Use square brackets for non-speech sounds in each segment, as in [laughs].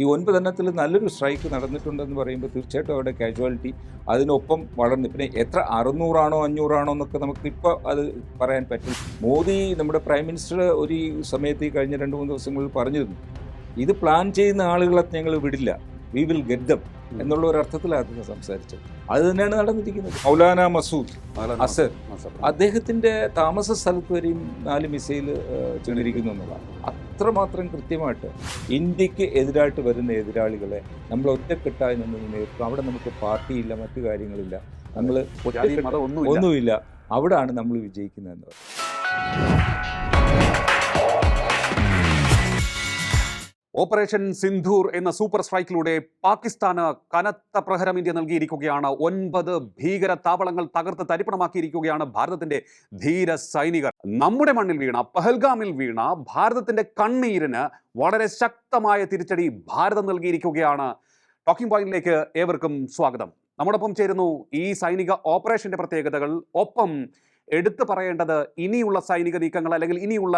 ഈ ഒൻപതെണ്ണത്തിൽ നല്ലൊരു സ്ട്രൈക്ക് നടന്നിട്ടുണ്ടെന്ന് പറയുമ്പോൾ തീർച്ചയായിട്ടും അവിടെ കാഷ്വാലിറ്റി അതിനൊപ്പം വളർന്നു. പിന്നെ എത്ര അറുന്നൂറാണോ അഞ്ഞൂറാണോ എന്നൊക്കെ നമുക്ക് ഇപ്പോൾ അത് പറയാൻ പറ്റും. മോദി നമ്മുടെ പ്രൈം മിനിസ്റ്റർ ഒരു സമയത്ത് ഈ കഴിഞ്ഞ രണ്ട് മൂന്ന് ദിവസങ്ങളിൽ പറഞ്ഞിരുന്നു ഇത് പ്ലാൻ ചെയ്യുന്ന ആളുകളെ ഞങ്ങൾ വിടില്ല വി വിൽ ഗെറ്റ് ദം എന്നുള്ള ഒരു അർത്ഥത്തിലാണ് സംസാരിച്ചത്. അത് തന്നെയാണ് നടന്നിരിക്കുന്നത്. മൗലാന മസൂദ് അസർ അദ്ദേഹത്തിന്റെ താമസ സ്ഥലത്ത് വരെയും നാല് മിസൈൽ ചെന്നിരിക്കുന്നു എന്നുള്ളതാണ്. അത്രമാത്രം കൃത്യമായിട്ട് ഇന്ത്യയ്ക്ക് എതിരായിട്ട് വരുന്ന എതിരാളികളെ നമ്മൾ ഒറ്റക്കെട്ടായി നിന്ന് നേരിടും. അവിടെ നമുക്ക് പാർട്ടിയില്ല മറ്റു കാര്യങ്ങളില്ല. നമ്മൾ ഒന്നുമില്ല ഒന്നുമില്ല. അവിടാണ് നമ്മൾ വിജയിക്കുന്നതെന്ന് പറയുന്നത്. ഓപ്പറേഷൻ സിന്ധൂർ എന്ന സൂപ്പർ സ്ട്രൈക്കിലൂടെ പാകിസ്ഥാന് കനത്ത പ്രഹരം ഇന്ത്യ നൽകിയിരിക്കുകയാണ്. ഒൻപത് ഭീകര താവളങ്ങൾ തകർത്ത് തരിപ്പണമാക്കിയിരിക്കുകയാണ് ഭാരതത്തിന്റെ ധീര സൈനികർ. നമ്മുടെ മണ്ണിൽ വീണ പഹൽഗാമിൽ വീണ ഭാരതത്തിന്റെ കണ്ണീരിന് വളരെ ശക്തമായ തിരിച്ചടി ഭാരതം നൽകിയിരിക്കുകയാണ്. ടോക്കിംഗ് പോയിന്റിലേക്ക് ഏവർക്കും സ്വാഗതം. നമ്മോടൊപ്പം ചേരുന്നു ഈ സൈനിക ഓപ്പറേഷന്റെ പ്രത്യേകതകൾ. ഒപ്പം എടുത്തു പറയേണ്ടത് ഇനിയുള്ള സൈനിക നീക്കങ്ങൾ അല്ലെങ്കിൽ ഇനിയുള്ള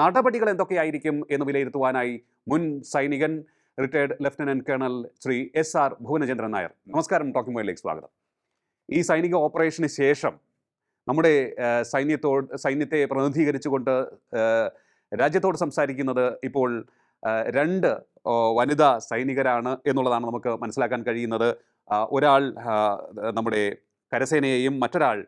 നടപടികൾ എന്തൊക്കെയായിരിക്കും എന്ന് വിലയിരുത്തുവാനായി മുൻ സൈനികൻ retired lieutenant colonel Shri S R Bhuvanachandran Nair. നമസ്കാരം ടോക്കിംഗ് പോയിലേക്ക് സ്വാഗതം. ഈ സൈനിക ഓപ്പറേഷന് ശേഷം നമ്മുടെ സൈന്യത്തോട് സൈന്യത്തെ പ്രതിനിധീകരിച്ചുകൊണ്ട് രാജ്യത്തോട് സംസാരിക്കുന്നത് ഇപ്പോൾ രണ്ട് വനിതാ സൈനികരാണ് എന്നുള്ളതാണ് നമുക്ക് മനസ്സിലാക്കാൻ കഴിയുന്നത്. ഒരാൾ നമ്മുടെ കരസേനയെയും മറ്റൊരാൾ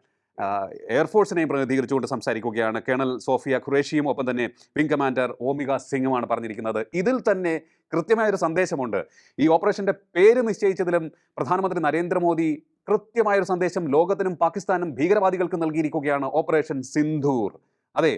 എയർഫോഴ്സിനെയും പ്രതിനിധീകരിച്ചുകൊണ്ട് സംസാരിക്കുകയാണ് കേണൽ സോഫിയ ഖുറേഷിയും ഒപ്പം തന്നെ വിംഗ് കമാൻഡർ ഓമിക സിംഗുമാണ് പറഞ്ഞിരിക്കുന്നത്. ഇതിൽ തന്നെ കൃത്യമായൊരു സന്ദേശമുണ്ട്. ഈ ഓപ്പറേഷന്റെ പേര് നിശ്ചയിച്ചതിലും പ്രധാനമന്ത്രി നരേന്ദ്രമോദി കൃത്യമായൊരു സന്ദേശം ലോകത്തിനും പാകിസ്ഥാനും ഭീകരവാദികൾക്ക് നൽകിയിരിക്കുകയാണ് ഓപ്പറേഷൻ സിന്ധൂർ. അതെ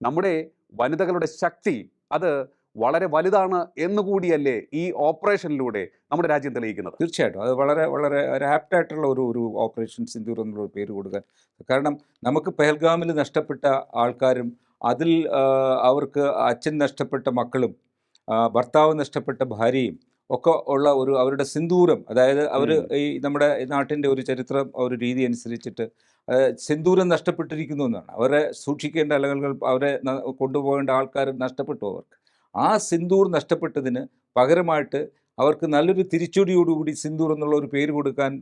നമ്മുടെ വനിതകളുടെ ശക്തി അത് വളരെ വലുതാണ് എന്നുകൂടിയല്ലേ ഈ ഓപ്പറേഷനിലൂടെ നമ്മുടെ രാജ്യം തെളിയിക്കുന്നത്? തീർച്ചയായിട്ടും. അത് വളരെ വളരെ ഒരു ആപ്റ്റായിട്ടുള്ള ഒരു ഒരു ഓപ്പറേഷൻ സിന്ദൂർ എന്നുള്ള പേര് കൊടുക്കാൻ. കാരണം നമുക്ക് പെഹൽഗാമിൽ നഷ്ടപ്പെട്ട ആൾക്കാരും അതിൽ അവർക്ക് അച്ഛൻ നഷ്ടപ്പെട്ട മക്കളും ഭർത്താവ് നഷ്ടപ്പെട്ട ഭാര്യയും ഒക്കെ ഉള്ള ഒരു അവരുടെ സിന്ദൂരം അതായത് അവർ ഈ നമ്മുടെ നാട്ടിന്റെ ഒരു ചരിത്രം ഒരു രീതി അനുസരിച്ചിട്ട് സിന്ദൂരം നഷ്ടപ്പെട്ടിരിക്കുന്നു എന്നാണ്. അവരെ സൂക്ഷിക്കേണ്ട അല്ലെങ്കിൽ അവരെ കൊണ്ടുപോകേണ്ട ആൾക്കാർ നഷ്ടപ്പെട്ടു അവർക്ക്. ആ സിന്ദൂർ നഷ്ടപ്പെട്ടതിന് പകരമായിട്ട് അവർക്ക് നല്ലൊരു തിരിച്ചടിയോടുകൂടി സിന്ദൂർ എന്നുള്ള ഒരു പേര് കൊടുക്കാൻ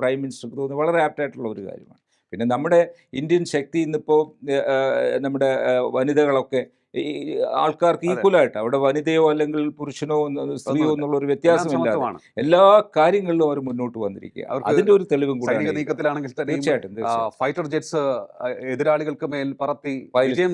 പ്രൈം മിനിസ്റ്റർക്ക് തോന്നുന്നത് വളരെ ആപ്റ്റായിട്ടുള്ള ഒരു കാര്യമാണ്. പിന്നെ നമ്മുടെ ഇന്ത്യൻ ശക്തി ഇന്നിപ്പോൾ നമ്മുടെ വനിതകളൊക്കെ ഈ ആൾക്കാർക്ക്. ഈക്വലായിട്ട് അവിടെ വനിതയോ അല്ലെങ്കിൽ പുരുഷനോ സ്ത്രീയോ എന്നുള്ള ഒരു വ്യത്യാസമില്ല എല്ലാ കാര്യങ്ങളിലും അവർ മുന്നോട്ട് വന്നിരിക്കുക. അതിന്റെ ഒരു തെളിവും കൂടെ നീക്കത്തിലാണെങ്കിൽ തീർച്ചയായിട്ടും ഫൈറ്റർ ജെറ്റ്സ് എതിരാളികൾക്ക് മേൽ പറത്തി പൈലറ്റ്. വിജയം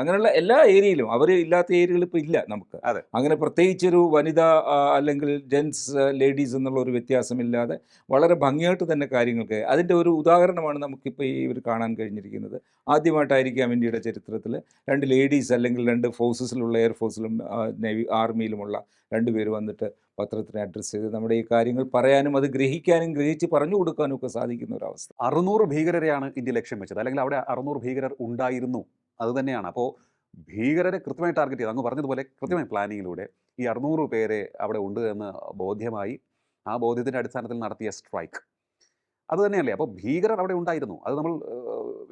അങ്ങനെയുള്ള എല്ലാ ഏരിയയിലും അവർ ഇല്ലാത്ത ഏരിയകൾ ഇപ്പൊ ഇല്ല നമുക്ക്. അങ്ങനെ പ്രത്യേകിച്ചൊരു വനിത ആ, അല്ലെങ്കിൽ ജെൻസ് ലേഡീസ് എന്നുള്ള ഒരു വ്യത്യാസമില്ലാതെ വളരെ ഭംഗിയായിട്ട് തന്നെ കാര്യങ്ങൾക്ക് അതിന്റെ ഒരു ഉദാഹരണമാണ് നമുക്കിപ്പോൾ ഈ ഇവർ കാണാൻ കഴിഞ്ഞിരിക്കുന്നത്. ആദ്യമായിട്ടായിരിക്കാം ഇന്ത്യയുടെ ചരിത്രത്തിൽ രണ്ട് ലേഡീസ് അല്ലെങ്കിൽ രണ്ട് ഫോഴ്സസിലുള്ള എയർഫോഴ്സിലും നേവി ആർമിയിലുമുള്ള രണ്ട് പേര് വന്നിട്ട് പത്രത്തിനെ അഡ്രസ്സ് ചെയ്ത് നമ്മുടെ ഈ കാര്യങ്ങൾ പറയാനും അത് ഗ്രഹിക്കാനും ഗ്രഹിച്ച് പറഞ്ഞു കൊടുക്കാനും ഒക്കെ സാധിക്കുന്ന ഒരു അവസ്ഥ അറുന്നൂറ് ഭീകരരെയാണ് ഇന്ത്യ ലക്ഷ്യം വെച്ചത്. അല്ലെങ്കിൽ അവിടെ അറുന്നൂറ് ഭീകരർ ഉണ്ടായിരുന്നു. അത് തന്നെയാണ്. അപ്പോൾ ഭീകരരെ കൃത്യമായി ടാർഗറ്റ് ചെയ്ത്. അങ്ങ് പറഞ്ഞതുപോലെ കൃത്യമായി പ്ലാനിങ്ങിലൂടെ ഈ അറുന്നൂറ് പേരെ അവിടെ ഉണ്ട് എന്ന് ബോധ്യമായി ആ ബോധ്യത്തിന്റെ അടിസ്ഥാനത്തിൽ നടത്തിയ സ്ട്രൈക്ക് അത് തന്നെയല്ലേ? അപ്പോൾ ഭീകരർ അവിടെ ഉണ്ടായിരുന്നു. അത് നമ്മൾ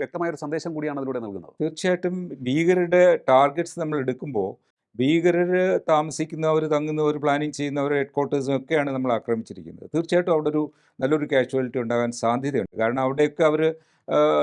വ്യക്തമായ ഒരു സന്ദേശം കൂടിയാണ് അതിലൂടെ നൽകുന്നത്. തീർച്ചയായിട്ടും ഭീകരരുടെ ടാർഗറ്റ്സ് നമ്മൾ എടുക്കുമ്പോൾ ഭീകരർ താമസിക്കുന്നവർ തങ്ങുന്നവർ പ്ലാനിങ് ചെയ്യുന്നവർ ഹെഡ് ക്വാർട്ടേഴ്സും ഒക്കെയാണ് നമ്മൾ ആക്രമിച്ചിരിക്കുന്നത്. തീർച്ചയായിട്ടും അവിടെ ഒരു നല്ലൊരു കാഷ്വാലിറ്റി ഉണ്ടാകാൻ സാധ്യതയുണ്ട്. കാരണം അവിടെയൊക്കെ അവർ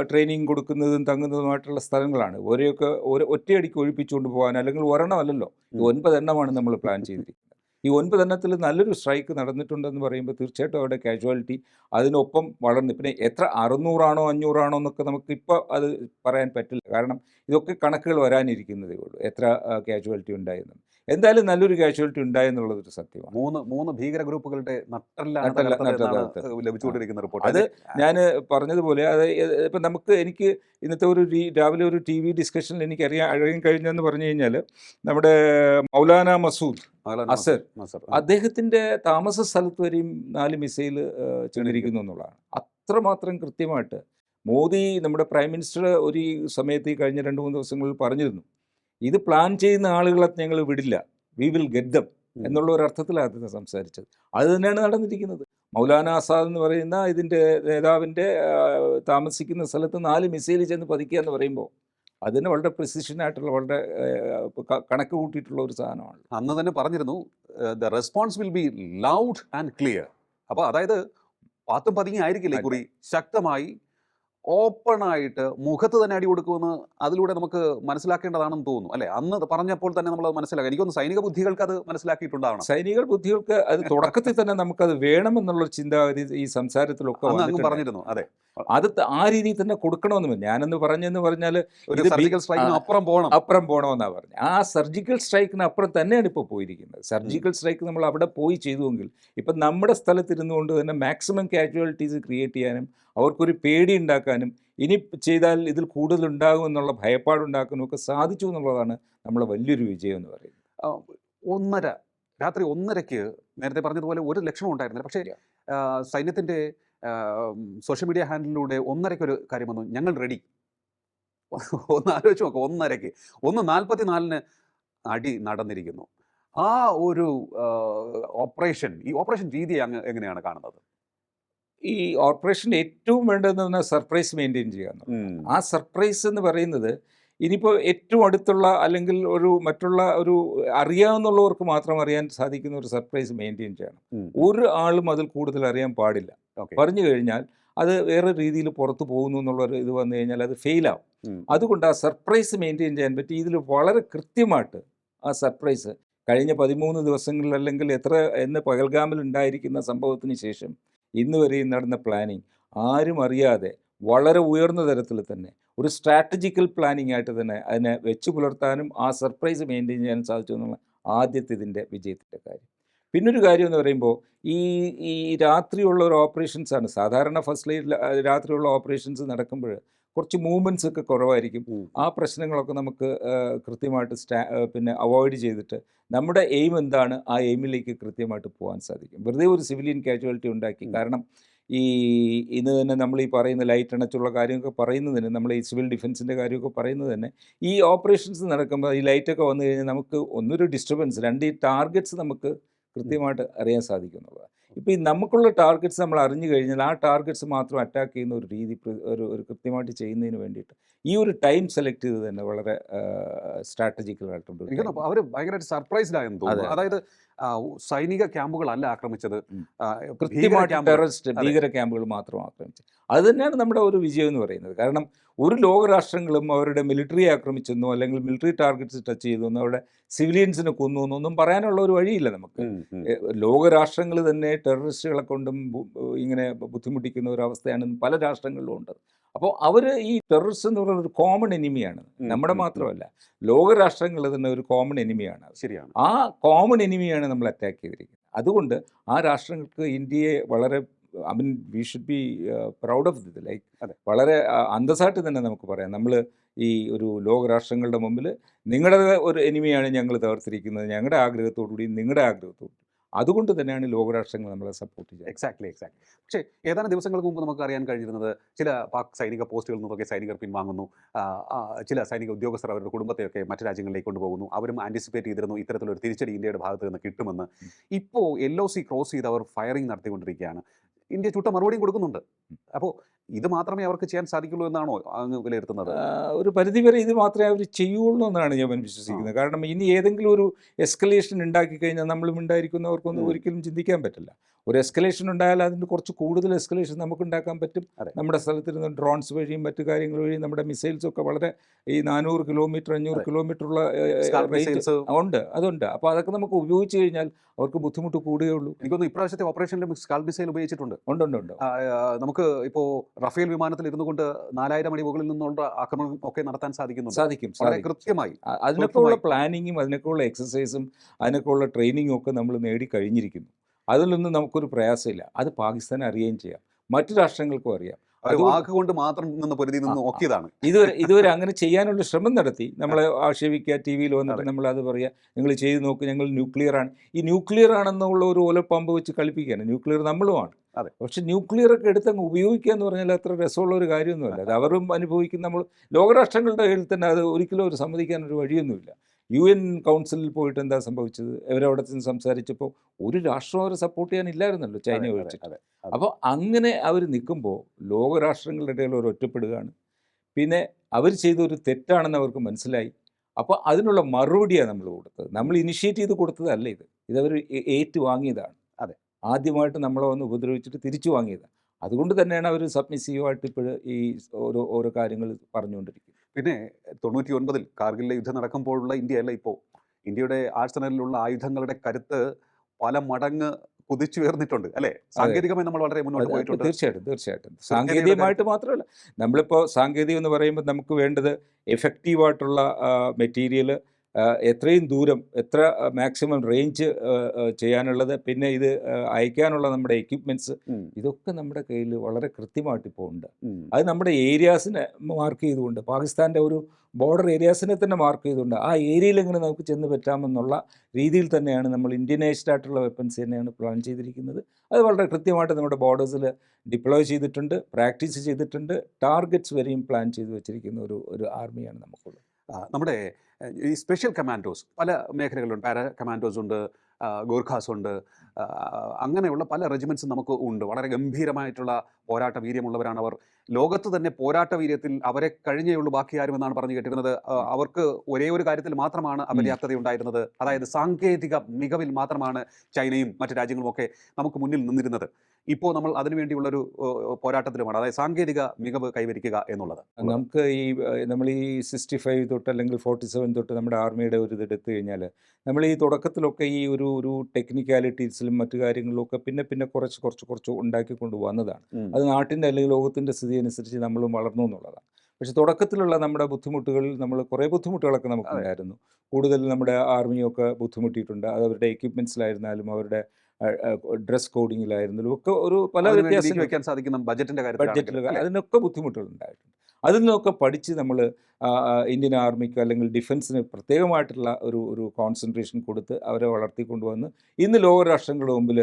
ട്രെയിനിങ് കൊടുക്കുന്നതും തങ്ങുന്നതുമായിട്ടുള്ള സ്ഥലങ്ങളാണ്. ഓരോയൊക്കെ ഒരു ഒറ്റയടിക്ക് ഒഴിപ്പിച്ചുകൊണ്ട് പോകാൻ അല്ലെങ്കിൽ ഒരെണ്ണമല്ലല്ലോ ഒൻപത് എണ്ണമാണ് ഒൻപതെണ്ണമാണ് നമ്മൾ പ്ലാൻ ചെയ്തിരിക്കുന്നത്. ഈ ഒൻപതെണ്ണത്തിൽ നല്ലൊരു സ്ട്രൈക്ക് നടന്നിട്ടുണ്ടെന്ന് പറയുമ്പോൾ തീർച്ചയായിട്ടും അവിടെ കാഷ്വാലിറ്റി അതിനൊപ്പം വളർന്നു. പിന്നെ എത്ര അറുന്നൂറാണോ അഞ്ഞൂറാണോ എന്നൊക്കെ നമുക്ക് ഇപ്പോൾ അത് പറയാൻ പറ്റില്ല. കാരണം ഇതൊക്കെ കണക്കുകൾ വരാനിരിക്കുന്നതേ ഉള്ളൂ. എത്ര കാഷ്വാലിറ്റി ഉണ്ടായിരുന്നു എന്തായാലും നല്ലൊരു കാഷ്വാലിറ്റി ഉണ്ടായെന്നുള്ളത് ഒരു സത്യമാണ്. മൂന്ന് മൂന്ന് ഭീകര ഗ്രൂപ്പുകളുടെ. ലഭിച്ചുകൊണ്ടിരിക്കുന്ന റിപ്പോർട്ട്. അത് ഞാൻ പറഞ്ഞതുപോലെ അത് ഇപ്പം നമുക്ക് എനിക്ക് ഇന്നത്തെ ഒരു രാവിലെ ഒരു ടി വി ഡിസ്കഷനിൽ എനിക്ക് അറിയാൻ അറിയാൻ കഴിഞ്ഞതെന്ന് പറഞ്ഞു കഴിഞ്ഞാൽ നമ്മുടെ മൗലാന മസൂദ് അസർ അദ്ദേഹത്തിന്റെ താമസ സ്ഥലത്ത് വരെയും നാല് മിസൈൽ ചെന്നിരിക്കുന്നു എന്നുള്ളതാണ്. അത്രമാത്രം കൃത്യമായിട്ട് മോദി നമ്മുടെ പ്രൈം മിനിസ്റ്റർ ഒരു സമയത്ത് ഈ കഴിഞ്ഞ രണ്ട് മൂന്ന് ദിവസങ്ങളിൽ പറഞ്ഞിരുന്നു ഇത് പ്ലാൻ ചെയ്യുന്ന ആളുകളെ ഞങ്ങൾ വിടില്ല വി വിൽ ഗെറ്റ് ദം എന്നുള്ള ഒരു അർത്ഥത്തിലാണ് അദ്ദേഹം സംസാരിച്ചത്. അത് തന്നെയാണ് നടന്നിരിക്കുന്നത്. മൗലാന ആസാദ് എന്ന് പറയുന്ന ഇതിന്റെ നേതാവിന്റെ താമസിക്കുന്ന സ്ഥലത്ത് നാല് മിസൈൽ ചെന്ന് പതിക്കുക എന്ന് പറയുമ്പോൾ അതിന് വളരെ പ്രിസിഷനായിട്ടുള്ള ആയിട്ടുള്ള വളരെ കണക്ക് കൂട്ടിയിട്ടുള്ള ഒരു സാധനമാണ് അന്ന് തന്നെ പറഞ്ഞിരുന്നു the response will be loud and clear അപ്പോൾ അതായത് പാത്തും പതുങ്ങി ആയിരിക്കില്ല കുറി? ശക്തമായി ഓപ്പൺ ആയിട്ട് മുഖത്ത് തന്നെ അടി കൊടുക്കുമെന്ന് അതിലൂടെ നമുക്ക് മനസ്സിലാക്കേണ്ടതാണെന്ന് തോന്നുന്നു. അല്ലെ? അന്ന് പറഞ്ഞപ്പോൾ തന്നെ നമ്മൾ മനസ്സിലാക്കാം. എനിക്കൊന്ന് സൈനിക ബുദ്ധികൾക്ക് അത് മനസ്സിലാക്കിയിട്ടുണ്ടാവണം. സൈനിക ബുദ്ധികൾക്ക് അത് [laughs] തുടക്കത്തിൽ തന്നെ നമുക്കത് വേണമെന്നുള്ള ചിന്താഗതി ഈ സംസാരത്തിലൊക്കെ പറഞ്ഞിരുന്നു. അതെ. അത് ആ രീതിയിൽ തന്നെ കൊടുക്കണമെന്ന് ഞാനെന്ന് പറഞ്ഞെന്ന് പറഞ്ഞാൽ ഒരു സർജിക്കൽ സ്ട്രൈക്കിന് അപ്പുറം പോകണം. അപ്പുറം പോകണമെന്നാണ് പറഞ്ഞത് ആ സർജിക്കൽ സ്ട്രൈക്കിന് അപ്പുറം തന്നെയാണ് ഇപ്പോൾ പോയിരിക്കുന്നത്. സർജിക്കൽ സ്ട്രൈക്ക് നമ്മൾ അവിടെ പോയി ചെയ്തുവെങ്കിൽ ഇപ്പം നമ്മുടെ സ്ഥലത്തിരുന്നുകൊണ്ട് തന്നെ മാക്സിമം കാഷ്വാലിറ്റീസ് ക്രിയേറ്റ് ചെയ്യാനും അവർക്കൊരു പേടി ഉണ്ടാക്കാനും ഇനി ചെയ്താൽ ഇതിൽ കൂടുതൽ ഉണ്ടാകുമെന്നുള്ള ഭയപ്പാടുണ്ടാക്കാനും ഒക്കെ സാധിച്ചു എന്നുള്ളതാണ് നമ്മളെ വലിയൊരു വിജയം എന്ന് പറയുന്നത്. ഒന്നര രാത്രി ഒന്നരയ്ക്ക് നേരത്തെ പറഞ്ഞതുപോലെ ഒരു ലക്ഷണം ഉണ്ടായിരുന്നില്ല. പക്ഷേ സൈന്യത്തിന്റെ സൈന്യത്തിന്റെ സോഷ്യൽ മീഡിയ ഹാൻഡിലൂടെ ഒന്നരയ്ക്ക് ഒരു കാര്യം വന്നു. ഞങ്ങൾ റെഡി ഒന്ന് ആലോചിച്ച് നോക്കാം ഒന്നരയ്ക്ക്. ഒന്ന് നാൽപ്പത്തി നാലിന് അടി നടന്നിരിക്കുന്നു. ആ ഒരു ഓപ്പറേഷൻ ഈ ഓപ്പറേഷൻ രീതി അങ്ങ് എങ്ങനെയാണ് കാണുന്നത്? ഈ ഓപ്പറേഷൻ ഏറ്റവും വേണ്ടതെന്ന് പറഞ്ഞാൽ സർപ്രൈസ് മെയിന്റെയിൻ ചെയ്യുക. ആ സർപ്രൈസ് എന്ന് പറയുന്നത് ഇനിയിപ്പോൾ ഏറ്റവും അടുത്തുള്ള അല്ലെങ്കിൽ ഒരു മറ്റുള്ള ഒരു അറിയാവുന്നുള്ളവർക്ക് മാത്രം അറിയാൻ സാധിക്കുന്ന ഒരു സർപ്രൈസ് മെയിന്റെയിൻ ചെയ്യണം ഒരു ആളും അതിൽ കൂടുതൽ അറിയാൻ പാടില്ല. പറഞ്ഞു കഴിഞ്ഞാൽ അത് വേറെ രീതിയിൽ പുറത്തു പോകുന്നു എന്നുള്ളൊരു ഇത് വന്നു കഴിഞ്ഞാൽ അത് ഫെയിലാവും. അതുകൊണ്ട് ആ സർപ്രൈസ് മെയിന്റെയിൻ ചെയ്യാൻ പറ്റി ഇതിൽ വളരെ കൃത്യമായിട്ട് ആ സർപ്രൈസ് കഴിഞ്ഞ പതിമൂന്ന് ദിവസങ്ങളിൽ അല്ലെങ്കിൽ എത്ര എന്ന് പകൽഗാമിൽ ഉണ്ടായിരിക്കുന്ന സംഭവത്തിന് ശേഷം ഇന്ന് വരെയും നടന്ന പ്ലാനിങ് ആരും അറിയാതെ വളരെ ഉയർന്ന തരത്തിൽ തന്നെ ഒരു സ്ട്രാറ്റജിക്കൽ പ്ലാനിങ് ആയിട്ട് തന്നെ അതിനെ വെച്ച് പുലർത്താനും ആ സർപ്രൈസ് മെയിന്റെയിൻ ചെയ്യാനും സാധിച്ചു എന്നുള്ള ആദ്യത്തെ ഇതിന്റെ വിജയത്തിന്റെ കാര്യം. പിന്നൊരു കാര്യം എന്ന് പറയുമ്പോൾ ഈ ഈ രാത്രിയുള്ള ഒരു ഓപ്പറേഷൻസാണ് സാധാരണ ഫസ്റ്റ് ലൈൻ രാത്രിയുള്ള ഓപ്പറേഷൻസ് നടക്കുമ്പോൾ കുറച്ച് മൂവ്മെന്റ്സ് ഒക്കെ കുറവായിരിക്കും. ആ പ്രശ്നങ്ങളൊക്കെ നമുക്ക് കൃത്യമായിട്ട് സ്റ്റാ പിന്നെ അവോയ്ഡ് ചെയ്തിട്ട് നമ്മുടെ എയിം എന്താണ്? ആ എയിമിലേക്ക് കൃത്യമായിട്ട് പോകാൻ സാധിക്കും. വെറുതെ ഒരു സിവിലിയൻ കാഷ്വാലിറ്റി ഉണ്ടാക്കി. കാരണം ഈ ഇന്ന് തന്നെ നമ്മൾ ഈ പറയുന്ന ലൈറ്റ് അണച്ചുള്ള കാര്യമൊക്കെ പറയുന്നതിന് നമ്മൾ ഈ സിവിൽ ഡിഫൻസിന്റെ കാര്യമൊക്കെ പറയുന്നത് തന്നെ ഈ ഓപ്പറേഷൻസ് നടക്കുമ്പോൾ ഈ ലൈറ്റൊക്കെ വന്നു കഴിഞ്ഞാൽ നമുക്ക് ഒന്നൊരു ഡിസ്റ്റർബൻസ് രണ്ട് ഈ ടാർഗറ്റ്സ് നമുക്ക് കൃത്യമായിട്ട് അറിയാൻ സാധിക്കും എന്നുള്ളതാണ്. ഇപ്പോൾ ഈ നമുക്കുള്ള ടാർഗറ്റ്സ് നമ്മൾ അറിഞ്ഞു കഴിഞ്ഞാൽ ആ ടാർഗറ്റ്സ് മാത്രം അറ്റാക്ക് ചെയ്യുന്ന ഒരു രീതി ഒരു ഒരു കൃത്യമായിട്ട് ചെയ്യുന്നതിന് വേണ്ടിയിട്ട് ഈ ഒരു ടൈം സെലക്ട് ചെയ്ത് തന്നെ വളരെ സ്ട്രാറ്റജിക്കലായിട്ടുണ്ട് എനിക്ക് അവർ ഭയങ്കരമായിട്ട് സർപ്രൈസ്ഡ് ആയെന്ന് തോന്നുന്നു. അതായത് സൈനിക ക്യാമ്പുകളല്ല ആക്രമിച്ചത്. കൃത്യമായിട്ട് ടെററിസ്റ്റ്. ഭീകര ക്യാമ്പുകൾ മാത്രം ആക്രമിച്ചത്. അത് തന്നെയാണ് നമ്മുടെ ഒരു വിജയം എന്ന് പറയുന്നത്. കാരണം ഒരു ലോകരാഷ്ട്രങ്ങളും അവരുടെ മിലിറ്ററി ആക്രമിച്ചെന്നോ അല്ലെങ്കിൽ മിലിറ്ററി ടാർഗറ്റ്സ് ടച്ച് ചെയ്തെന്നോ അവരുടെ സിവിലിയൻസിനെ കൊന്നു എന്നൊന്നും പറയാനുള്ള ഒരു വഴിയില്ല നമുക്ക്. ലോകരാഷ്ട്രങ്ങൾ തന്നെ ടെററിസ്റ്റുകളെ കൊണ്ടും ഇങ്ങനെ ബുദ്ധിമുട്ടിക്കുന്ന ഒരു അവസ്ഥയാണ് പല രാഷ്ട്രങ്ങളിലും ഉണ്ട്. അപ്പോൾ അവർ ഈ ടെററിസ്റ്റ് എന്ന് പറയുന്നത് ഒരു കോമൺ എനിമിയാണ്. നമ്മുടെ. മാത്രമല്ല ലോകരാഷ്ട്രങ്ങൾ തന്നെ ഒരു കോമൺ എനിമിയാണ്. ശരിയാണ്. ആ കോമൺ എനിമിയാണ് നമ്മൾ അറ്റാക്ക് ചെയ്തിരിക്കുന്നത്. അതുകൊണ്ട് ആ രാഷ്ട്രങ്ങൾക്ക് ഇന്ത്യയെ വളരെ I mean we should be proud of the like വളരെ അന്തസ്സായിട്ട് തന്നെ നമുക്ക് പറയാം. നമ്മൾ ഈ ഒരു ലോകരാഷ്ട്രങ്ങളുടെ മുമ്പിൽ നിങ്ങളുടെ ഒരു എനിമിയാണ് ഞങ്ങൾ തകർത്തിരിക്കുന്നത്. ഞങ്ങളുടെ ആഗ്രഹത്തോടുകൂടി നിങ്ങളുടെ ആഗ്രഹത്തോടു അതുകൊണ്ട് തന്നെയാണ് ലോകരാഷ്ട്രങ്ങൾ നമ്മളെ സപ്പോർട്ട് ചെയ്യുന്നത്. എക്സാക്ട്ലി എക്സാക്ട് പക്ഷേ ഏതാനും ദിവസങ്ങൾക്ക് മുമ്പ് നമുക്ക് അറിയാൻ കഴിഞ്ഞിരുന്നത് ചില പാക് സൈനിക പോസ്റ്റുകളിൽ നിന്നൊക്കെ സൈനികർ പിൻവാങ്ങുന്നു. ചില സൈനിക ഉദ്യോഗസ്ഥർ അവരുടെ കുടുംബത്തെയൊക്കെ മറ്റു രാജ്യങ്ങളിലേക്ക് കൊണ്ടുപോകുന്നു. അവരും ആന്റിസിപ്പേറ്റ് ചെയ്തിരുന്നു ഇത്തരത്തിലൊരു തിരിച്ചടി ഇന്ത്യയുടെ ഭാഗത്ത് നിന്ന് കിട്ടുമെന്ന്. ഇപ്പോൾ എൽ ഒ സി ക്രോസ് ചെയ്ത് അവർ ഫയറിംഗ് നടത്തിക്കൊണ്ടിരിക്കുകയാണ്. ഇന്ത്യ ചുട്ട മറുപടിയും കൊടുക്കുന്നുണ്ട്. അപ്പോൾ ഇത് മാത്രമേ അവർക്ക് ചെയ്യാൻ സാധിക്കുള്ളൂ എന്നാണോ അങ്ങ് വിലയിരുത്തുന്നത്? ഒരു പരിധിവരെ ഇത് മാത്രമേ അവർ ചെയ്യുള്ളൂ എന്നാണ് ഞാൻ വിശ്വസിക്കുന്നത്. കാരണം ഇനി ഏതെങ്കിലും ഒരു എസ്കലേഷൻ ഉണ്ടാക്കി കഴിഞ്ഞാൽ നമ്മളും ഉണ്ടായിരിക്കുന്നവർക്കൊന്നും. ഒരിക്കലും ചിന്തിക്കാൻ പറ്റില്ല. ഒരു എസ്കലേഷൻ ഉണ്ടായാൽ അതിന് കുറച്ച് കൂടുതൽ എസ്കലേഷൻ നമുക്ക് ഉണ്ടാക്കാൻ പറ്റും. നമ്മുടെ സ്ഥലത്തിരുന്ന് ഡ്രോൺസ് വഴിയും മറ്റു കാര്യങ്ങൾ വഴിയും നമ്മുടെ മിസൈൽസ് ഒക്കെ വളരെ ഈ നാനൂറ് കിലോമീറ്റർ അഞ്ഞൂറ്. കിലോമീറ്റർ ഉള്ള ഉണ്ട് അതുണ്ട്. അപ്പോൾ അതൊക്കെ നമുക്ക് ഉപയോഗിച്ച് കഴിഞ്ഞാൽ അവർക്ക് ബുദ്ധിമുട്ട് കൂടുകയുള്ളൂ. എനിക്കൊന്ന് ഇപ്രാവശ്യത്തെ ഓപ്പറേഷനിലും സ്കാൽ മിസൈൽ ഉപയോഗിച്ചിട്ടുണ്ട്. ഉണ്ട് ഉണ്ട് ഉണ്ട്. നമുക്ക് ഇപ്പോൾ റഫേൽ വിമാനത്തിൽ ഇരുന്നു കൊണ്ട് നാലായിരം അടി മുകളിൽ നിന്നുള്ള ആക്രമണം ഒക്കെ നടത്താൻ സാധിക്കുന്നു സാധിക്കും വളരെ കൃത്യമായി. അതിനൊക്കെയുള്ള. പ്ലാനിങ്ങും അതിനൊക്കെ ഉള്ള എക്സസൈസും അതിനൊക്കെ ഉള്ള ട്രെയിനിങ്ങും ഒക്കെ നമ്മൾ നേടിക്കഴിഞ്ഞിരിക്കുന്നു അതിലൊന്നും നമുക്കൊരു പ്രയാസമില്ല. അത് പാകിസ്ഥാൻ അറിയുകയും ചെയ്യാം. മറ്റു രാഷ്ട്രങ്ങൾക്കും അറിയാം. ഒരു വാക്ക് കൊണ്ട് മാത്രം നിന്ന് പൊരുതി നിന്ന് ആ, ആ. ഇതുവരെ ഇതുവരെ അങ്ങനെ ചെയ്യാനുള്ള ശ്രമം നടത്തി. നമ്മളെ ആക്ഷേപിക്കുക ടി വിയിൽ വന്നിട്ട്. നമ്മൾ അത് പറയുക നിങ്ങൾ ചെയ്ത് നോക്കുക ഞങ്ങൾ ന്യൂക്ലിയർ ആണ് ഈ ന്യൂക്ലിയർ ആണെന്നുള്ള ഒരു ഓലപ്പമ്പ് വെച്ച് കളിപ്പിക്കുകയാണ്. ന്യൂക്ലിയർ നമ്മളുമാണ്. അതെ. പക്ഷെ ന്യൂക്ലിയർ ഒക്കെ എടുത്ത് അങ്ങ് ഉപയോഗിക്കുക എന്ന് പറഞ്ഞാൽ അത്ര രസമുള്ള ഒരു കാര്യമൊന്നുമല്ല. അത് അവരും അനുഭവിക്കുന്ന നമ്മൾ ലോകരാഷ്ട്രങ്ങളുടെ കയ്യിൽ തന്നെ അത് ഒരിക്കലും ഒരു സമ്മതിക്കാൻ ഒരു വഴിയൊന്നുമില്ല. യു എൻ കൗൺസിലിൽ പോയിട്ട് എന്താ സംഭവിച്ചത്? ഇവരവിടെ ചെന്ന് സംസാരിച്ചപ്പോൾ ഒരു രാഷ്ട്രം അവരെ സപ്പോർട്ട് ചെയ്യാനില്ലായിരുന്നല്ലോ ചൈന ഒഴിച്ചിട്ട് അപ്പോൾ അങ്ങനെ അവർ നിൽക്കുമ്പോൾ ലോകരാഷ്ട്രങ്ങളുടെ ഇടയിൽ അവർ ഒറ്റപ്പെടുകയാണ്. പിന്നെ അവർ ചെയ്ത ഒരു തെറ്റാണെന്ന് അവർക്ക് മനസ്സിലായി. അപ്പോൾ അതിനുള്ള മറുപടിയാണ് നമ്മൾ കൊടുത്തത്. നമ്മൾ ഇനിഷ്യേറ്റ് ചെയ്ത് കൊടുത്തതല്ല ഇത്. ഇതവർ ഏറ്റു വാങ്ങിയതാണ് അതെ. ആദ്യമായിട്ട് നമ്മളെ വന്ന് ഉപദ്രവിച്ചിട്ട് തിരിച്ചു വാങ്ങിയതാണ് അതുകൊണ്ട് തന്നെയാണ് അവർ സബ്മിസീവായിട്ട് ഇപ്പോഴും ഈ ഓരോ ഓരോ കാര്യങ്ങൾ പറഞ്ഞുകൊണ്ടിരിക്കുന്നത്. പിന്നെ തൊണ്ണൂറ്റി ഒൻപതിൽ കാർഗിലിലെ യുദ്ധം നടക്കുമ്പോഴുള്ള ഇന്ത്യയല്ല ഇപ്പോൾ. ഇന്ത്യയുടെ ആഴ്സണലിലുള്ള ആയുധങ്ങളുടെ കരുത്ത് പല മടങ്ങ് കുതിച്ചുയർന്നിട്ടുണ്ട് അല്ലെ? സാങ്കേതികമായി നമ്മൾ വളരെ മുന്നോട്ട് പോയിട്ടുണ്ട്. തീർച്ചയായിട്ടും തീർച്ചയായിട്ടും. സാങ്കേതികമായിട്ട് മാത്രമല്ല നമ്മളിപ്പോൾ സാങ്കേതികം എന്ന് പറയുമ്പോൾ നമുക്ക് വേണ്ടത് എഫക്റ്റീവായിട്ടുള്ള മെറ്റീരിയൽ എത്രയും ദൂരം എത്ര മാക്സിമം റേഞ്ച് ചെയ്യാനുള്ളത് പിന്നെ ഇത് അയക്കാനുള്ള നമ്മുടെ എക്യുപ്മെന്റ്സ് ഇതൊക്കെ നമ്മുടെ കയ്യിൽ വളരെ കൃത്യമായിട്ട് ഇപ്പോൾ ഉണ്ട്. അത് നമ്മുടെ ഏരിയാസിനെ മാർക്ക് ചെയ്തുകൊണ്ട് പാകിസ്ഥാന്റെ ഒരു ബോർഡർ ഏരിയാസിനെ തന്നെ മാർക്ക് ചെയ്തുകൊണ്ട് ആ ഏരിയയിൽ എങ്ങനെ നമുക്ക് ചെന്ന് പറ്റാമെന്നുള്ള രീതിയിൽ തന്നെയാണ് നമ്മൾ ഇന്ത്യനൈസ്ഡ് ആയിട്ടുള്ള വെപ്പൻസ് തന്നെയാണ് പ്ലാൻ ചെയ്തിരിക്കുന്നത്. അത് വളരെ കൃത്യമായിട്ട് നമ്മുടെ ബോർഡേഴ്സിൽ ഡിപ്ലോയ് ചെയ്തിട്ടുണ്ട് പ്രാക്ടീസ് ചെയ്തിട്ടുണ്ട് ടാർഗറ്റ്സ് വരെയും പ്ലാൻ ചെയ്ത് വെച്ചിരിക്കുന്ന ഒരു ഒരു ആർമിയാണ് നമുക്കുള്ളത്. നമ്മുടെ ഈ സ്പെഷ്യൽ കമാൻഡോസ് പല മേഖലകളുണ്ട് പാര കമാൻഡോസ് ഉണ്ട് ഗോർഖാസ് ഉണ്ട് അങ്ങനെയുള്ള പല റെജിമെൻസും നമുക്ക് ഉണ്ട്. വളരെ ഗംഭീരമായിട്ടുള്ള പോരാട്ട വീര്യമുള്ളവരാണ് അവർ ലോകത്ത് തന്നെ പോരാട്ട വീര്യത്തിൽ അവരെ കഴിഞ്ഞേ ഉള്ളൂ ബാക്കി ആരും എന്നാണ് പറഞ്ഞു കേട്ടിരുന്നത്? അവർക്ക് ഒരേ ഒരു കാര്യത്തിൽ മാത്രമാണ് അപര്യാപ്തത ഉണ്ടായിരുന്നത് അതായത് സാങ്കേതിക മികവിൽ മാത്രമാണ് ചൈനയും മറ്റു രാജ്യങ്ങളും ഒക്കെ നമുക്ക് മുന്നിൽ നിന്നിരുന്നത്. ഇപ്പോൾ നമ്മൾ അതിനുവേണ്ടിയുള്ളൊരു പോരാട്ടത്തിലുമാണ്. അതായത് സാങ്കേതിക മികവ് കൈവരിക്കുക എന്നുള്ളത്. നമുക്ക് ഈ നമ്മൾ ഈ സിക്സ്റ്റി ഫൈവ് തൊട്ട് അല്ലെങ്കിൽ ഫോർട്ടി സെവൻ തൊട്ട് നമ്മുടെ ആർമിയുടെ ഒരു ഇത് എടുത്തു കഴിഞ്ഞാൽ നമ്മൾ ഈ തുടക്കത്തിലൊക്കെ ഈ ഒരു ഒരു ടെക്നിക്കാലിറ്റീസിലും മറ്റു കാര്യങ്ങളിലും ഒക്കെ പിന്നെ പിന്നെ കുറച്ച് കുറച്ച് കുറച്ച് ഉണ്ടാക്കി കൊണ്ടുപോകുന്നതാണ്. അത് നാട്ടിന്റെ അല്ലെങ്കിൽ ലോകത്തിന്റെ സ്ഥിതി അനുസരിച്ച് നമ്മളും വളർന്നു എന്നുള്ളതാണ്. പക്ഷെ തുടക്കത്തിലുള്ള നമ്മുടെ ബുദ്ധിമുട്ടുകളിൽ നമ്മൾ കുറേ ബുദ്ധിമുട്ടുകളൊക്കെ നമുക്കുണ്ടായിരുന്നു. കൂടുതൽ നമ്മുടെ ആർമിയൊക്കെ ബുദ്ധിമുട്ടിയിട്ടുണ്ട്. അത് അവരുടെ എക്യുപ്മെന്റ്സിലായിരുന്നാലും അവരുടെ ഡ്രസ് കോഡിങ്ങിലായിരുന്നാലും ഒക്കെ ഒരു പല വ്യത്യാസം ബജറ്റിന്റെ ബഡ്ജറ്റിൽ അതിനൊക്കെ ബുദ്ധിമുട്ടുകൾ ഉണ്ടായിട്ടുണ്ട്. അതിൽ നിന്നൊക്കെ പഠിച്ച് നമ്മൾ ഇന്ത്യൻ ആർമിക്ക് അല്ലെങ്കിൽ ഡിഫൻസിന് പ്രത്യേകമായിട്ടുള്ള ഒരു ഒരു കോൺസെൻട്രേഷൻ കൊടുത്ത് അവരെ വളർത്തിക്കൊണ്ടുവന്ന് ഇന്ന് ലോകരാഷ്ട്രങ്ങളുടെ മുമ്പിൽ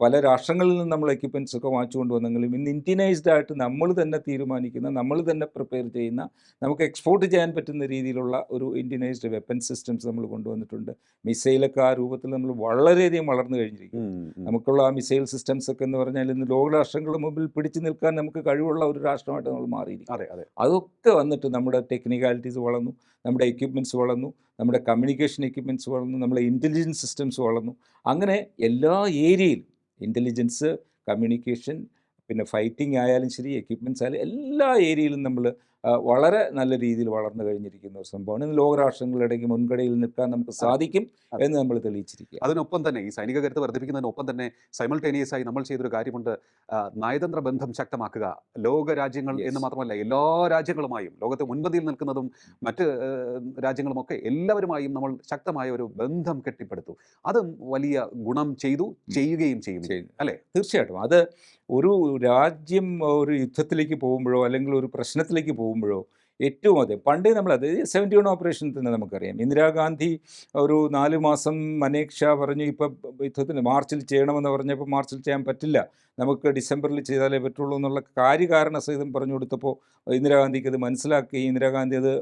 പല രാഷ്ട്രങ്ങളിൽ നിന്ന് നമ്മൾ എക്യുപ്മെന്റ്സ് ഒക്കെ വാങ്ങിച്ചു കൊണ്ടുവന്നെങ്കിലും ഇന്ന് ഇന്ത്യനൈസ്ഡ് ആയിട്ട് നമ്മൾ തന്നെ തീരുമാനിക്കുന്ന നമ്മൾ തന്നെ പ്രിപ്പയർ ചെയ്യുന്ന നമുക്ക് എക്സ്പോർട്ട് ചെയ്യാൻ പറ്റുന്ന രീതിയിലുള്ള ഒരു ഇന്ത്യനൈസ്ഡ് വെപ്പൺ സിസ്റ്റംസ് നമ്മൾ കൊണ്ടുവന്നിട്ടുണ്ട്. മിസൈലൊക്കെ ആ രൂപത്തിൽ നമ്മൾ വളരെയധികം വളർന്നു കഴിഞ്ഞിരിക്കും നമുക്കുള്ള ആ മിസൈൽ സിസ്റ്റംസ് ഒക്കെ എന്ന് പറഞ്ഞാൽ ഇന്ന് ലോകരാഷ്ട്രങ്ങളുടെ മുമ്പിൽ പിടിച്ചു നിൽക്കാൻ നമുക്ക് കഴിവുള്ള ഒരു രാഷ്ട്രമായിട്ട് നമ്മൾ മാറിയിരിക്കും അതെ അതെ. അതൊക്കെ വന്നിട്ട് നമ്മുടെ ടെക്നിക്കാലിറ്റീസ് വളർന്നു നമ്മുടെ എക്യുപ്മെന്റ്സ് വളർന്നു നമ്മുടെ കമ്മ്യൂണിക്കേഷൻ എക്യുപ്മെന്റ്സ് വളർന്നു നമ്മുടെ ഇന്റലിജൻസ് സിസ്റ്റംസ് വളർന്നു. അങ്ങനെ എല്ലാ ഏരിയയിലും ഇന്റലിജൻസ് കമ്മ്യൂണിക്കേഷൻ പിന്നെ ഫൈറ്റിംഗ് ആയാലും ശരി എക്യുപ്മെന്റ്സ് ആയാലും എല്ലാ ഏരിയയിലും നമ്മൾ വളരെ നല്ല രീതിയിൽ വളർന്നു കഴിഞ്ഞിരിക്കുന്ന ഒരു സംഭവമാണ്. ഇന്ന് ലോകരാഷ്ട്രങ്ങളുടെ മുൻകടയിൽ നിൽക്കാൻ നമുക്ക് സാധിക്കും എന്ന് നമ്മൾ തെളിയിച്ചിരിക്കുക അതിനൊപ്പം തന്നെ ഈ സൈനിക കരുത്ത് വർദ്ധിപ്പിക്കുന്നതിനൊപ്പം തന്നെ സൈമൾട്ടേനിയസ് ആയി നമ്മൾ ചെയ്തൊരു കാര്യമുണ്ട്. നയതന്ത്ര ബന്ധം ശക്തമാക്കുക. ലോക രാജ്യങ്ങൾ എന്ന് മാത്രമല്ല എല്ലാ രാജ്യങ്ങളുമായും ലോകത്തെ മുൻപന്തിയിൽ നിൽക്കുന്നതും മറ്റ് രാജ്യങ്ങളുമൊക്കെ എല്ലാവരുമായും നമ്മൾ ശക്തമായ ഒരു ബന്ധം കെട്ടിപ്പടുത്തു. അതും വലിയ ഗുണം ചെയ്തു ചെയ്യുകയും ചെയ്യും. അല്ലേ? തീർച്ചയായിട്ടും. അത് ഒരു രാജ്യം ഒരു യുദ്ധത്തിലേക്ക് പോകുമ്പോഴോ അല്ലെങ്കിൽ ഒരു പ്രശ്നത്തിലേക്ക് പോകുമ്പോഴോ ഏറ്റവും അധികം പണ്ടേ നമ്മൾ അത് സെവന്റി വൺ ഓപ്പറേഷൻ തന്നെ നമുക്കറിയാം. ഇന്ദിരാഗാന്ധി ഒരു നാല് മാസം മനേക് ഷാ പറഞ്ഞു ഇപ്പം യുദ്ധത്തിന് മാർച്ചിൽ ചെയ്യണമെന്ന് പറഞ്ഞപ്പോൾ മാർച്ചിൽ ചെയ്യാൻ പറ്റില്ല. നമുക്ക് ഡിസംബറിൽ ചെയ്താലേ പറ്റുള്ളൂ എന്നുള്ള കാര്യകാരണ സഹിതം പറഞ്ഞു കൊടുത്തപ്പോൾ ഇന്ദിരാഗാന്ധിക്ക് അത് മനസ്സിലാക്കുകയും ഇന്ദിരാഗാന്ധി അത്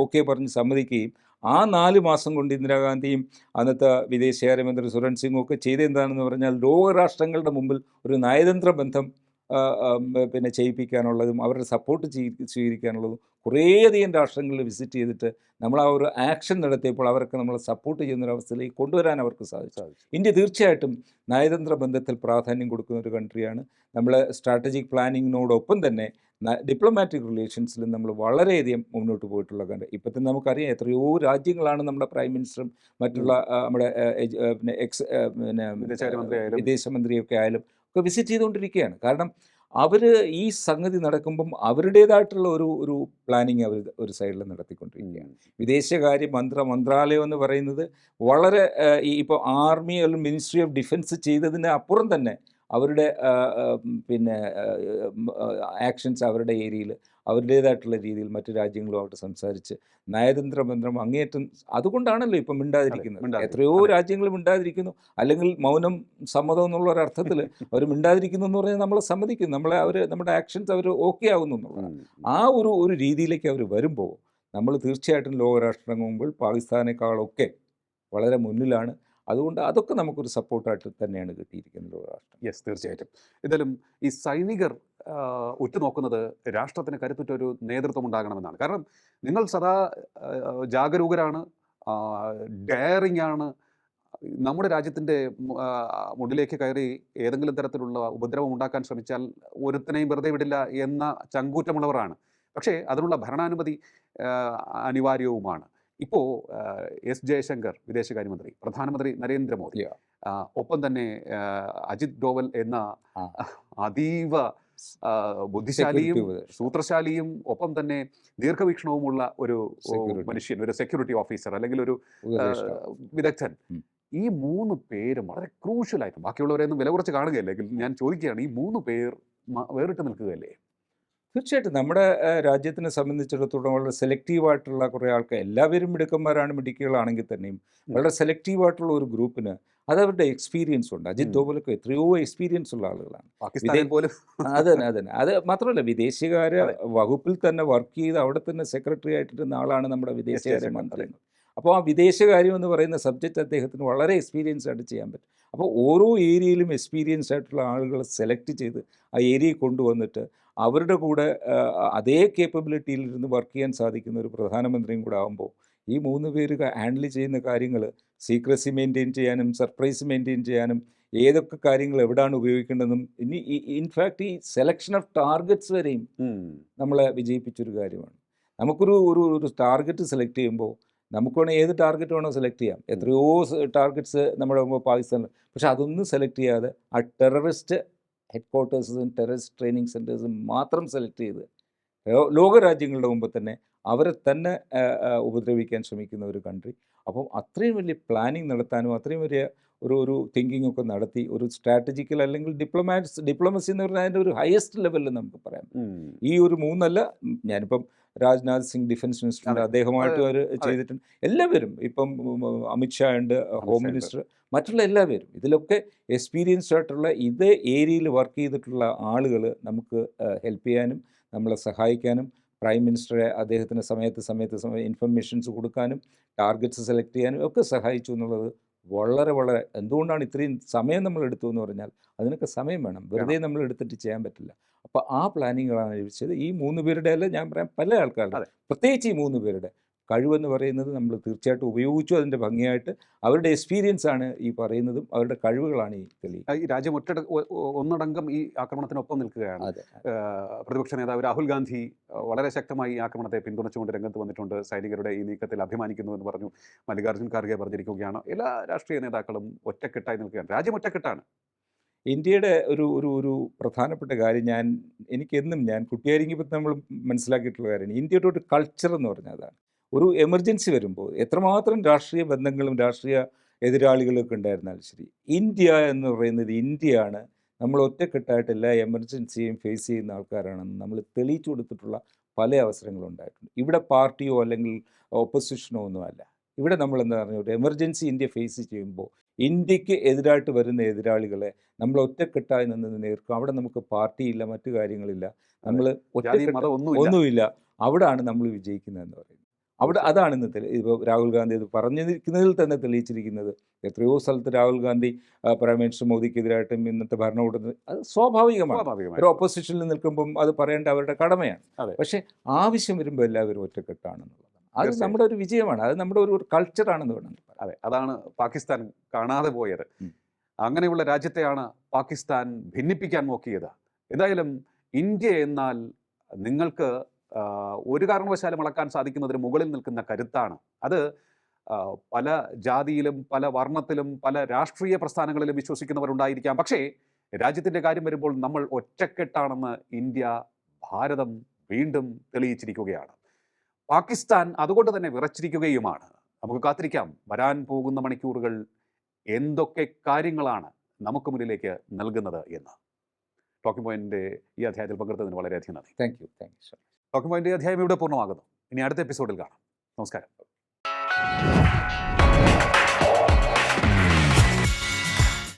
ഓക്കെ പറഞ്ഞ് സമ്മതിക്കുകയും ആ നാല് മാസം കൊണ്ട് ഇന്ദിരാഗാന്ധിയും അന്നത്തെ വിദേശകാര്യമന്ത്രി സുരൺ സിംഗും ഒക്കെ ചെയ്തെന്താണെന്ന് പറഞ്ഞാൽ ലോകരാഷ്ട്രങ്ങളുടെ മുമ്പിൽ ഒരു നയതന്ത്ര ബന്ധം പിന്നെ ചെയ്യിപ്പിക്കാനുള്ളതും അവരുടെ സപ്പോർട്ട് സ്വീകരിക്കാനുള്ളതും കുറേയധികം രാഷ്ട്രങ്ങളിൽ വിസിറ്റ് ചെയ്തിട്ട് നമ്മൾ ആ ഒരു ആക്ഷൻ നടത്തിയപ്പോൾ അവർക്ക് നമ്മൾ സപ്പോർട്ട് ചെയ്യുന്ന ഒരു അവസ്ഥയിലേക്ക് കൊണ്ടുവരാൻ അവർക്ക് സാധിച്ചു. ഇന്ത്യ തീർച്ചയായിട്ടും നയതന്ത്ര ബന്ധത്തിൽ പ്രാധാന്യം കൊടുക്കുന്ന ഒരു കൺട്രിയാണ് നമ്മൾ സ്ട്രാറ്റജിക് പ്ലാനിങ്ങിനോടൊപ്പം തന്നെ ഡിപ്ലോമാറ്റിക് റിലേഷൻസിലും നമ്മൾ വളരെയധികം മുന്നോട്ട് പോയിട്ടുള്ള കണ്ട്. ഇപ്പം തന്നെ നമുക്കറിയാം എത്രയോ രാജ്യങ്ങളാണ് നമ്മുടെ പ്രൈം മിനിസ്റ്ററും മറ്റുള്ള നമ്മുടെ പിന്നെ എക്സ് പിന്നെ വിദേശമന്ത്രിയൊക്കെ ആയാലും ഒക്കെ വിസിറ്റ് ചെയ്തുകൊണ്ടിരിക്കുകയാണ്. കാരണം അവർ ഈ സംഗതി നടക്കുമ്പം അവരുടേതായിട്ടുള്ള ഒരു ഒരു പ്ലാനിങ് അവർ ഒരു സൈഡിൽ നടത്തിക്കൊണ്ടിരിക്കുകയാണ്. വിദേശകാര്യ മന്ത്ര മന്ത്രാലയം എന്ന് പറയുന്നത് വളരെ ഈ ഇപ്പോൾ ആർമി അല്ലെങ്കിൽ മിനിസ്ട്രി ഓഫ് ഡിഫൻസ് ചെയ്തതിന് അപ്പുറം തന്നെ അവരുടെ പിന്നെ ആക്ഷൻസ് അവരുടെ ഏരിയയിൽ അവരുടേതായിട്ടുള്ള രീതിയിൽ മറ്റു രാജ്യങ്ങളുമായിട്ട് സംസാരിച്ച് നയതന്ത്ര ബന്ധം അങ്ങേയറ്റം അതുകൊണ്ടാണല്ലോ ഇപ്പം മിണ്ടാതിരിക്കുന്നത്. എത്രയോ. രാജ്യങ്ങൾ മിണ്ടാതിരിക്കുന്നു. അല്ലെങ്കിൽ മൗനം സമ്മതം എന്നുള്ള ഒരു അർത്ഥത്തിൽ അവർ മിണ്ടാതിരിക്കുന്നു എന്ന് പറഞ്ഞാൽ നമ്മളെ സമ്മതിക്കും. നമ്മളെ അവർ നമ്മുടെ ആക്ഷൻസ് അവർ ഓക്കെ ആകുന്നു എന്നുള്ളതാണ്. ആ ഒരു ഒരു രീതിയിലേക്ക് അവർ വരുമ്പോൾ നമ്മൾ തീർച്ചയായിട്ടും ലോകരാഷ്ട്രങ്ങൾ മുമ്പിൽ പാകിസ്ഥാനേക്കാളൊക്കെ വളരെ മുന്നിലാണ്. അതുകൊണ്ട് അതൊക്കെ നമുക്കൊരു സപ്പോർട്ടായിട്ട് തന്നെയാണ് കിട്ടിയിരിക്കുന്നത് രാഷ്ട്രം. യെസ് തീർച്ചയായിട്ടും. എന്തായാലും ഈ സൈനികർ ഉറ്റുനോക്കുന്നത് രാഷ്ട്രത്തിന് കരുത്തുറ്റ ഒരു നേതൃത്വം ഉണ്ടാകണമെന്നാണ്. കാരണം നിങ്ങൾ സദാ ജാഗരൂകരാണ് ഡയറിംഗ് ആണ് നമ്മുടെ രാജ്യത്തിന്റെ മുന്നിലേക്ക് കയറി ഏതെങ്കിലും തരത്തിലുള്ള ഉപദ്രവം ഉണ്ടാക്കാൻ ശ്രമിച്ചാൽ ഒരുത്തനെയും വെറുതെ വിടില്ല എന്ന ചങ്കൂറ്റമുള്ളവരാണ്. പക്ഷേ അതിനുള്ള ഭരണാനുമതി അനിവാര്യവുമാണ്. ഇപ്പോൾ എസ് ജയശങ്കർ വിദേശകാര്യമന്ത്രി പ്രധാനമന്ത്രി നരേന്ദ്രമോദി. ഒപ്പം തന്നെ അജിത് ഡോവൽ എന്ന. അതീവ ബുദ്ധിശാലിയും സൂത്രശാലിയും ഒപ്പം തന്നെ ദീർഘവീക്ഷണവുമുള്ള ഒരു മനുഷ്യൻ ഒരു സെക്യൂരിറ്റി ഓഫീസർ അല്ലെങ്കിൽ ഒരു വിദഗ്ധൻ. ഈ മൂന്ന് പേരും വളരെ ക്രൂഷ്യലായിട്ടും ബാക്കിയുള്ളവരെയൊന്നും വില കുറച്ച് കാണുകയല്ലേ? ഞാൻ ചോദിക്കുകയാണ് ഈ മൂന്ന് പേർ വേറിട്ട് നിൽക്കുകയല്ലേ? തീർച്ചയായിട്ടും നമ്മുടെ രാജ്യത്തിനെ സംബന്ധിച്ചിടത്തോളം വളരെ സെലക്റ്റീവായിട്ടുള്ള കുറേ ആൾക്കാർ എല്ലാവരും മിടുക്കന്മാരാണ് മിടുക്കികളാണെങ്കിൽ തന്നെയും വളരെ സെലക്റ്റീവായിട്ടുള്ള ഒരു ഗ്രൂപ്പിന് അത് അവരുടെ എക്സ്പീരിയൻസ് ഉണ്ട്. അജിത് ഉം. ഡോവലൊക്കെ എത്രയോ എക്സ്പീരിയൻസ് ഉള്ള ആളുകളാണ്. പാകിസ്ഥാനെ പോലും. അത് തന്നെ അത് മാത്രമല്ല വിദേശകാര്യ അതെ. വകുപ്പിൽ തന്നെ വർക്ക് ചെയ്ത് അവിടെ തന്നെ സെക്രട്ടറി ആയിട്ടിരുന്ന ആളാണ് നമ്മുടെ വിദേശകാര്യ മന്ത്രി അപ്പോൾ ആ വിദേശകാര്യം എന്ന് പറയുന്ന സബ്ജക്റ്റ് അദ്ദേഹത്തിന് വളരെ എക്സ്പീരിയൻസ് ആയിട്ട് ചെയ്യാൻ പറ്റും. അപ്പോൾ ഓരോ ഏരിയയിലും എക്സ്പീരിയൻസ് ആയിട്ടുള്ള ആളുകളെ സെലക്ട് ചെയ്ത് ആ ഏരിയയിൽ കൊണ്ടുവന്നിട്ട് അവരുടെ കൂടെ അതേ കേപ്പബിലിറ്റിയിൽ ഇരുന്ന് വർക്ക് ചെയ്യാൻ സാധിക്കുന്ന ഒരു പ്രധാനമന്ത്രിയും കൂടെ ആകുമ്പോൾ ഈ മൂന്ന് പേര് ഹാൻഡിൽ ചെയ്യുന്ന കാര്യങ്ങൾ സീക്രസി മെയിന്റെയിൻ ചെയ്യാനും സർപ്രൈസ് മെയിന്റെയിൻ ചെയ്യാനും ഏതൊക്കെ കാര്യങ്ങൾ എവിടെയാണ് ഉപയോഗിക്കേണ്ടതെന്നും ഇനി ഇൻഫാക്ട് ഈ സെലക്ഷൻ ഓഫ് ടാർഗറ്റ്സ് വരെയും. നമ്മളെ വിജയിപ്പിച്ചൊരു കാര്യമാണ്. നമുക്കൊരു ഒരു ഒരു ടാർഗറ്റ് സെലക്ട് ചെയ്യുമ്പോൾ നമുക്ക് വേണമെങ്കിൽ ഏത് ടാർഗറ്റ് വേണോ സെലക്ട് ചെയ്യാം. എത്രയോ ടാർഗറ്റ്സ് നമ്മുടെ പാകിസ്ഥാനിൽ. പക്ഷെ അതൊന്നും സെലക്ട് ചെയ്യാതെ ആ ടെററിസ്റ്റ് ഹെഡ് ക്വാർട്ടേഴ്സും ടെററിസ്റ്റ് ട്രെയിനിങ് സെന്റേഴ്സും മാത്രം സെലക്ട് ചെയ്ത് ലോകരാജ്യങ്ങളുടെ മുമ്പ് തന്നെ അവരെ തന്നെ ഉപദ്രവിക്കാൻ ശ്രമിക്കുന്ന ഒരു കൺട്രി അപ്പം അത്രയും വലിയ പ്ലാനിങ് നടത്താനും അത്രയും വലിയ ഒരു ഒരു തിങ്കിങ് ഒക്കെ നടത്തി ഒരു സ്ട്രാറ്റജിക്കൽ അല്ലെങ്കിൽ ഡിപ്ലോമാറ്റ്സ് ഡിപ്ലോമസി എന്ന് പറഞ്ഞാൽ അതിന്റെ ഒരു ഹയസ്റ്റ് ലെവലിൽ നമുക്ക് പറയാം ഈ ഒരു മൂന്നല്ല ഞാനിപ്പം രാജ്നാഥ് സിംഗ് ഡിഫൻസ് മിനിസ്റ്റർ അദ്ദേഹമായിട്ട് അവർ ചെയ്തിട്ടുണ്ട്. എല്ലാവരും ഇപ്പം അമിത്ഷാ ഉണ്ട് ഹോം മിനിസ്റ്റർ മറ്റുള്ള എല്ലാവരും. ഇതിലൊക്കെ എക്സ്പീരിയൻസ്ഡ് ആയിട്ടുള്ള ഇതേ ഏരിയയിൽ വർക്ക് ചെയ്തിട്ടുള്ള ആളുകൾ നമുക്ക് ഹെൽപ്പ് ചെയ്യാനും നമ്മളെ സഹായിക്കാനും പ്രൈം മിനിസ്റ്ററെ അദ്ദേഹത്തിന് സമയത്ത് സമയത്ത് സമയം ഇൻഫർമേഷൻസ് കൊടുക്കാനും ടാർഗറ്റ്സ് സെലക്ട് ചെയ്യാനും ഒക്കെ സഹായിച്ചു എന്നുള്ളത് വളരെ വളരെ എന്തുകൊണ്ടാണ് ഇത്രയും സമയം നമ്മൾ എടുത്തു എന്ന് പറഞ്ഞാൽ അതിനൊക്കെ സമയം വേണം. വെറുതെ നമ്മൾ എടുത്തിട്ട് ചെയ്യാൻ പറ്റില്ല. അപ്പോൾ ആ പ്ലാനിങ്ങുകളാണ് ലഭിച്ചത് ഈ മൂന്ന് പേരുടെ അല്ല ഞാൻ പറയാം പല ആൾക്കാരുടെ പ്രത്യേകിച്ച് ഈ മൂന്ന് പേരുടെ കഴിവെന്ന് പറയുന്നത് നമ്മൾ തീർച്ചയായിട്ടും ഉപയോഗിച്ചു അതിന്റെ ഭംഗിയായിട്ട് അവരുടെ എക്സ്പീരിയൻസ് ആണ് ഈ പറയുന്നതും അവരുടെ കഴിവുകളാണ് ഈ തെളി ഈ രാജ്യം ഒറ്റ ഒന്നടങ്കം ഈ ആക്രമണത്തിനൊപ്പം നിൽക്കുകയാണ്. പ്രതിപക്ഷ നേതാവ് രാഹുൽ ഗാന്ധി വളരെ ശക്തമായി ഈ ആക്രമണത്തെ പിന്തുണച്ചുകൊണ്ട് രംഗത്ത് വന്നിട്ടുണ്ട്. സൈനികരുടെ ഈ നീക്കത്തിൽ അഭിമാനിക്കുന്നു എന്ന് പറഞ്ഞു മല്ലികാർജുൻ ഖാർഗെ പറഞ്ഞിരിക്കുകയാണ്. എല്ലാ രാഷ്ട്രീയ നേതാക്കളും ഒറ്റക്കെട്ടായി നിൽക്കുകയാണ്. രാജ്യം ഒറ്റക്കെട്ടാണ്. ഇന്ത്യയുടെ ഒരു ഒരു ഒരു പ്രധാനപ്പെട്ട കാര്യം ഞാൻ എനിക്കെന്നും ഞാൻ കുട്ടിയായിരിക്കുമ്പോൾ നമ്മൾ മനസ്സിലാക്കിയിട്ടുള്ള കാര്യമാണ്. ഇന്ത്യയുടെ ഒരു കൾച്ചർ എന്ന് പറഞ്ഞാൽ അതാണ്. ഒരു എമർജൻസി വരുമ്പോൾ എത്രമാത്രം രാഷ്ട്രീയ ബന്ധങ്ങളും രാഷ്ട്രീയ എതിരാളികളൊക്കെ ഉണ്ടായിരുന്നാലും ശരി ഇന്ത്യ എന്ന് പറയുന്നത് ഇന്ത്യയാണ്. നമ്മൾ ഒറ്റക്കെട്ടായിട്ട് എല്ലാ എമർജൻസിയും ഫേസ് ചെയ്യുന്ന ആൾക്കാരാണെന്ന് നമ്മൾ തെളിയിച്ചു കൊടുത്തിട്ടുള്ള പല അവസരങ്ങളും ഉണ്ടായിട്ടുണ്ട്. ഇവിടെ പാർട്ടിയോ അല്ലെങ്കിൽ ഓപ്പോസിഷനോ ഒന്നുമല്ല ഇവിടെ നമ്മൾ എന്താ പറഞ്ഞ ഒരു എമർജൻസി ഇന്ത്യ ഫേസ് ചെയ്യുമ്പോൾ ഇന്ത്യയ്ക്ക് എതിരായിട്ട് വരുന്ന എതിരാളികളെ നമ്മൾ ഒറ്റക്കെട്ടായി നിന്ന് നേർക്കും അവിടെ നമുക്ക് പാർട്ടിയില്ല മറ്റു കാര്യങ്ങളില്ല. നമ്മൾ ഒന്നുമില്ല. അവിടെയാണ് അവിടാണ് നമ്മൾ വിജയിക്കുന്നതെന്ന് പറയുന്നത്. അവിടെ അതാണ് ഇന്നത്തെ ഇപ്പോൾ രാഹുൽ ഗാന്ധി ഇത് പറഞ്ഞിരിക്കുന്നതിൽ തന്നെ തെളിയിച്ചിരിക്കുന്നത്. എത്രയോ സ്ഥലത്ത് രാഹുൽ ഗാന്ധി പ്രൈം മിനിസ്റ്റർ മോദിക്കെതിരായിട്ടും ഇന്നത്തെ ഭരണകൂടത്തിന് അത് സ്വാഭാവികമാണ്. ഒരു ഓപ്പോസിഷനിൽ നിൽക്കുമ്പം അത് പറയേണ്ട അവരുടെ കടമയാണ്. പക്ഷേ ആവശ്യം വരുമ്പോൾ എല്ലാവരും ഒറ്റക്കെട്ടാണെന്നുള്ളതാണ് അത് നമ്മുടെ ഒരു വിജയമാണ്. അത് നമ്മുടെ ഒരു കൾച്ചറാണെന്ന് വേണമെങ്കിൽ അതെ അതാണ് പാകിസ്ഥാൻ കാണാതെ പോയത്. അങ്ങനെയുള്ള രാജ്യത്തെയാണ് പാകിസ്ഥാൻ ഭിന്നിപ്പിക്കാൻ നോക്കിയത്. എന്തായാലും ഇന്ത്യ എന്നാൽ നിങ്ങൾക്ക് ഒരു കാരണവശാലും അളക്കാൻ സാധിക്കുന്നതിന് മുകളിൽ നിൽക്കുന്ന കരുത്താണ്. അത് പല ജാതിയിലും പല വർണത്തിലും പല രാഷ്ട്രീയ പ്രസ്ഥാനങ്ങളിലും വിശ്വസിക്കുന്നവരുണ്ടായിരിക്കാം. പക്ഷേ രാജ്യത്തിന്റെ കാര്യം വരുമ്പോൾ നമ്മൾ ഒറ്റക്കെട്ടാണെന്ന് ഇന്ത്യ ഭാരതം വീണ്ടും തെളിയിച്ചിരിക്കുകയാണ്. പാകിസ്ഥാൻ അതുകൊണ്ട് തന്നെ വിറച്ചിരിക്കുകയുമാണ്. നമുക്ക് കാത്തിരിക്കാം. വരാൻ പോകുന്ന മണിക്കൂറുകൾ എന്തൊക്കെ കാര്യങ്ങളാണ് നമുക്ക് മുന്നിലേക്ക് നൽകുന്നത് എന്ന്. ടോക്കിംഗ് പോയിന്റിന്റെ ഈ അധ്യായത്തിൽ പങ്കെടുത്തതിന് വളരെയധികം നന്ദി. Thank you thank you talking document അധ്യായം ഇവിടെ പൂർണമാകുന്നു. ഇനി അടുത്ത എപ്പിസോഡിൽ കാണാം. നമസ്കാരം.